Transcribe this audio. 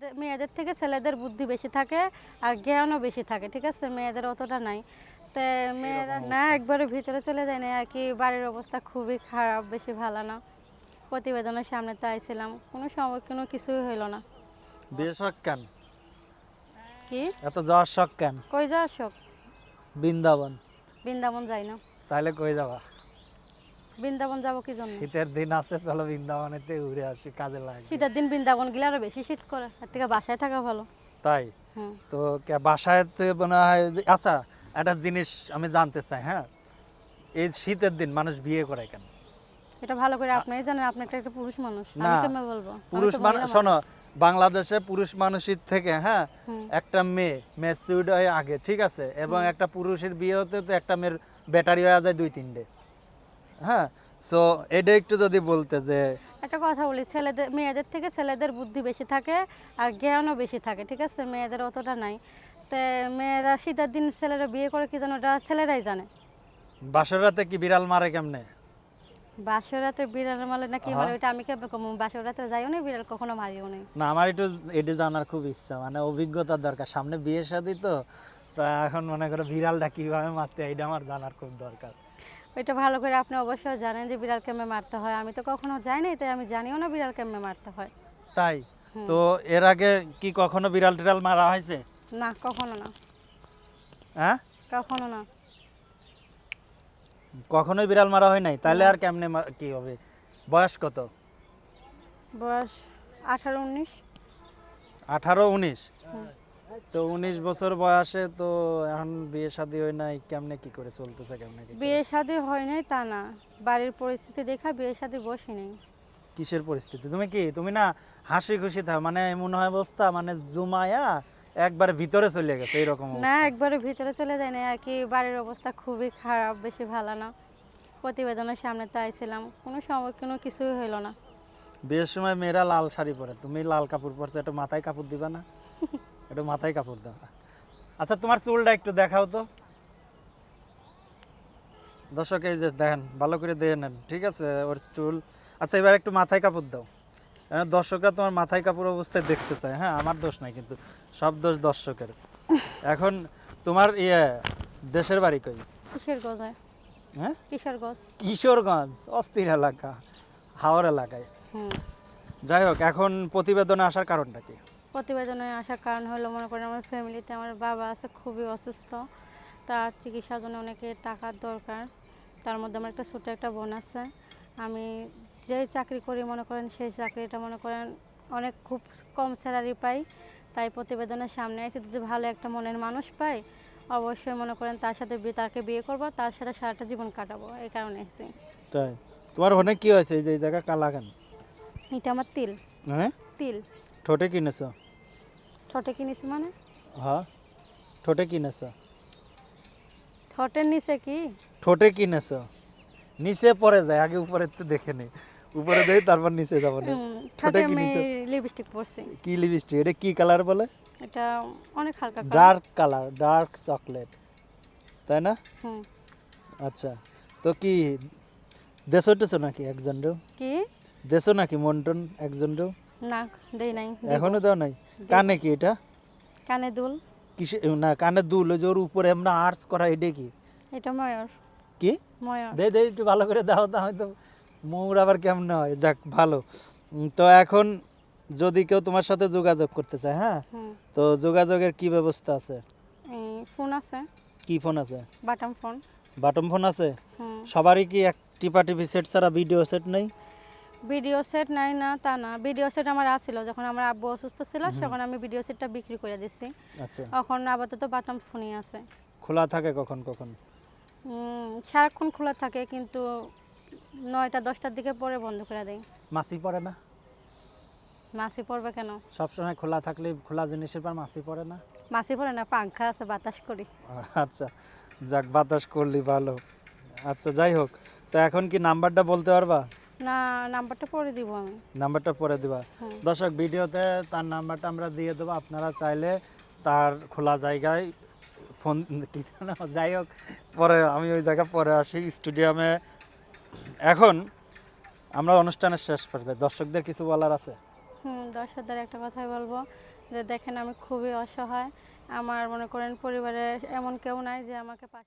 ছেলেদের মেয়েদের থেকে ছেলেদের বুদ্ধি বেশি থাকে আর জ্ঞানও বেশি থাকে ঠিক আছে? মেয়েদের অতটা নাই। তো মেয়েরা না একবারে ভিতরে চলে যায় না আর কি বাড়ির অবস্থা খুবই খারাপ বেশি ভালো না। প্রতিবেদনের সামনে তো আইছিলাম কোনো সময় কোনো কিছুই হইল না। বিয়ে শখ কেন? কি? এত যাওয়ার শখ কেন? কই যাওয়া শোক বৃন্দাবন। বৃন্দাবন যাই না। তাহলে কই যাবা? বৃন্দাবন যাব কি জন্য? শীতের দিন আছে চলো বৃন্দাবনেতে ঘুরে আসি কাজে লাগে। শীতের দিন বৃন্দাবন গেলে আরও বেশি শীত করে তার থেকে বাসায় থাকা ভালো। তাই? তো কে- বাসায় তো মনে হয় আচ্ছা একটা জিনিস আমি জানতে চাই হ্যাঁ? এই শীতের দিন মানুষ বিয়ে করে কেন? এটা ভালো করে আপনিই জানেন আপনি একটা একটা পুরুষ মানুষ আমি কেমনে বলব পুরুষ মানুষ। শোনো বাংলাদেশে পুরুষ মানুষের থেকে হ্যাঁ একটা মেয়ে ম্যাচিউড হয় আগে ঠিক আছে? এবং একটা পুরুষের বিয়ে হতে তো একটা মেয়ের ব্যাটারি হয়ে যায় দুই তিনটে। হ্যাঁ সো এটা একটু যদি বলতে যে একটা কথা বলি ছেলেদের মেয়েদের থেকে ছেলেদের বুদ্ধি বেশি থাকে আর জ্ঞানও বেশি থাকে ঠিক আছে? মেয়েদের অতটা নাই। তো মেয়েরা শীতের দিন ছেলেরা বিয়ে করে কি জানো? ওটা ছেলেরাই জানে। বাসরাতে কি বিড়াল মারে কেমনে? বাসরাতে বিড়াল মারে না কি মারে? ওইটা আমি কেমন কম? বাসর রাতে যাইও না বিড়াল কখনো মারিও না। না আমার একটু এটা জানার খুব ইচ্ছা মানে অভিজ্ঞতার দরকার। সামনে বিয়ে শাদী তো তা এখন মনে করো বিড়ালটা কীভাবে মারতে এটা আমার জানার খুব দরকার। ওইটা ভালো করে আপনি অবশ্যই জানেন যে বিড়াল কেমনে মারতে হয়। আমি তো কখনো যাই নাই তাই আমি জানিও না বিড়াল কেমনে মারতে হয়। তাই? তো এর আগে কি কখনো বিড়াল টিড়াল মারা হয়েছে? না কখনো না। হ্যাঁ? কখনো না। কখনোই বিড়াল মারা হয় নাই? তাহলে আর কেমনে কি হবে? বয়স কত? বয়স আঠারো উনিশ। আঠারো উনিশ। তো উনিশ বছর বয়সে তো এখন বিয়ে শাদী হয় নাই কেমনে কি করে চলতেছে কেমনে কি বিয়ে শাদী হয় নাই তা না। বাড়ির পরিস্থিতি দেখা বিয়ে শাদী বসি নেই। কিসের পরিস্থিতি? তুমি কি? তুমি না হাসি খুশি থাও মানে এমন হয় অবস্থা মানে জুমায়া একবার ভিতরে চলে গেছে এইরকম না একবারে ভিতরে চলে যায় না আর কি বাড়ির অবস্থা খুবই খারাপ বেশি ভালো না। প্রতিবেদনের সামনে তো আইছিলাম কোনো সময় কোনো কিছুই হইল না। বিয়ের সময় মেয়েরা লাল শাড়ি পরে তুমি লাল কাপড় পরছো একটু মাথায় কাপড় দিবা না? একটু মাথায় কাপড় দাও। আচ্ছা তোমার চুলটা একটু দেখাও তো। দর্শক এই যে দেখেন ভালো করে দিয়ে নেন ঠিক আছে ওর চুল। আচ্ছা এবার একটু মাথায় কাপড় দাও। দর্শকরা তোমার মাথায় কাপড় অবস্থায় দেখতে চায়। হ্যাঁ আমার দোষ নাই কিন্তু সব দোষ দর্শকের। এখন তোমার ইয়ে দেশের বাড়ি কই? হ্যাঁ? কিশোরগঞ্জ। অস্থির এলাকা হাওড় এলাকায়। যাই হোক এখন প্রতিবেদনে আসার কারণটা কি? প্রতিবেদনে আসার কারণ হলো মনে করেন আমার ফ্যামিলিতে আমার বাবা আছে খুবই অসুস্থ। তার চিকিৎসার জন্য অনেকে টাকার দরকার। তার মধ্যে আমার একটা ছোটো একটা বোন আছে। আমি যেই চাকরি করি মনে করেন সেই চাকরিটা মনে করেন অনেক খুব কম স্যালারি পাই। তাই প্রতিবেদনের সামনে এসে যদি ভালো একটা মনের মানুষ পাই অবশ্যই মনে করেন তার সাথে তাকে বিয়ে করব তার সাথে সারাটা জীবন কাটাবো। এই কারণে এসেছি তাই? তোমার অনেক কি হয়েছে? এই যে জায়গা কালা কেন? এটা আমার তিল। হ্যাঁ? তিল। ঠোঁটে কিনেছ? ঠোঁটে কিনেছি মানে? হ্যাঁ ঠোঁটে কিনেছ ঠোঁটের নিচে কি? ঠোঁটে কিনেছ নিচে পরে যায় আগে উপরে তো দেখে নেই উপরে দেই তারপর নিচে যাব না। ঠোঁটে আমি? লিপস্টিক পরছি। কি লিপস্টিক এটা কি কালার বলে? এটা অনেক হালকা ডার্ক কালার ডার্ক চকলেট তাই না? হুম। আচ্ছা তো কি দেশো টেছো নাকি একজনরেও কি? দেশো নাকি মন্টন একজনরেও না দেই নাই এখনও দেও নাই? কানে কি এটা? কানে দুল। কিসে না কানে দুল ওই যে ওর উপরে আমরা আর্টস করা এটা কি? এটা ময়ূর। কি? ময়ূর। দে দে একটু ভালো করে দাও তা হয়তো মৌর আবার কেমন হয়। যাক ভালো। তো এখন যদি কেউ তোমার সাথে যোগাযোগ করতে চায় হ্যাঁ? তো যোগাযোগের কি ব্যবস্থা আছে? ফোন আছে। কি ফোন আছে? বাটাম ফোন। বাটন ফোন আছে? সবারই কি এক টিপা টিপি সেট ছাড়া ভিডিও সেট নেই? ভিডিও সেট নাই না তা না। ভিডিও সেট আমার আছিল যখন আমার আব্বু অসুস্থ ছিল তখন আমি ভিডিও সেটটা বিক্রি করে দিছি। আচ্ছা। এখন আপাতত বাটাম ফোনই আছে। খোলা থাকে কখন কখন? সারাক্ষণ খোলা থাকে কিন্তু নয়টা দশটার দিকে পরে বন্ধ করে দেয়। মাসি পড়ে না? মাসি পড়বে কেন? সবসময় খোলা থাকলে খোলা জিনিসের পর মাসি পড়ে না? মাসি পড়ে না পাংখা আছে বাতাস করি। আচ্ছা যাক বাতাস করলি ভালো। আচ্ছা যাই হোক তো এখন কি নাম্বারটা বলতে পারবা? না নাম্বারটা পরে দিব আমি। নাম্বারটা পরে দিবা। দর্শক ভিডিওতে তার নাম্বারটা আমরা দিয়ে দেবো। আপনারা চাইলে তার খোলা জায়গায় ফোন যাই হোক পরে আমি ওই জায়গা পরে আসি স্টুডিয়ামে। এখন আমরা অনুষ্ঠানের শেষ পর্যায়ে। দর্শকদের কিছু বলার আছে? হুম দর্শকদের একটা কথাই বলব যে দেখেন আমি খুবই অসহায়। আমার মনে করেন পরিবারে এমন কেউ নাই যে আমাকে